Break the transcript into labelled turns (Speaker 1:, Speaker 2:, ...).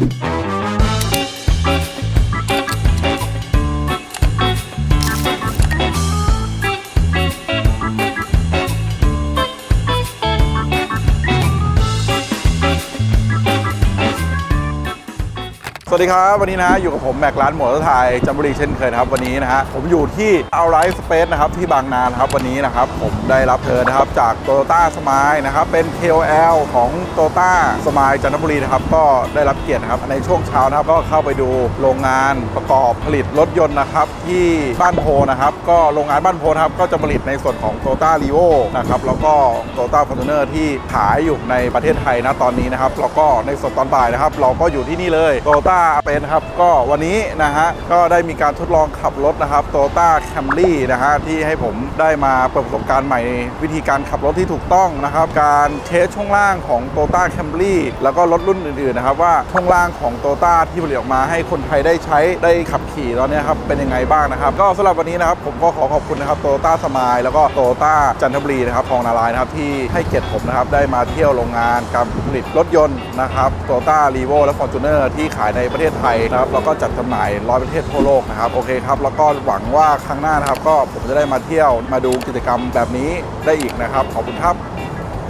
Speaker 1: you สวัสดีครับ วันนี้นะอยู่กับผมแม็กร้านหมอเตอร์ไทยจัมบุรีเช่นเคยนะครับ วันนี้นะฮะผมอยู่ที่เอาไรสเปซนะครับที่บางนานครับวันนี้นะครับ ผมได้รับเชิญนะครับจาก t o y o ต้าสมายนะครับเป็น KOL ของ t o y o ต้าสมายจันทบุรีนะครับก็ได้รับเกียรตินะครับในช่วงเช้านะครับก็เข้าไปดูโรงงานประกอบผลิตรถยนต์นะครับที่บ้านโพนะครับก็โรงงานบ้านโพนะครับก็จะผลิตในส่วนของ t o y o ต้ารีโวนะครับแล้วก็ t o y o ต้าฟอร์จูเนอร์ที่ขายอยู่ในประเทศไทยนะตอนนี้นะครับแล้วก็ในส่วนตอนบ่ายนะครับเราก็อยู่ที่นี่เลยโตต้าเป็นครับก็วันนี้นะฮะก็ได้มีการทดลองขับรถนะครับโตต้าแคมรี่นะฮะที่ให้ผมได้มาเปิดประสบการณ์ใหม่วิธีการขับรถที่ถูกต้องนะครับ การเทสช่วงล่างของโตต้าแคมรี่แล้วก็รถรุ่นอื่นๆนะครับว่าช่วงล่างของโตต้าที่ผลิตออกมาให้คนไทยได้ใช้ได้ขับขี่ตอนนี้ครับเป็นยังไงบ้างนะครับ ก็สำหรับวันนี้นะครับผมก็ขอขอบคุณนะครับโตต้าสมายแล้วก็โตต้าจันทบุรีนะครับทองนารายนะครับที่ให้เกียรติผมนะครับได้มาเที่ยวโรงงานการผลิตรถยนต์นะครับโตต้ารีโวและฟอร์จูเนอร์ที่ขายในประเทศไทยนะครับแล้วก็จัดจำหน่ายร้อยประเทศทั่วโลกนะครับโอเคครับแล้วก็หวังว่าครั้งหน้านะครับก็ผมจะได้มาเที่ยวมาดูกิจกรรมแบบนี้ได้อีกนะครับขอบคุณครับ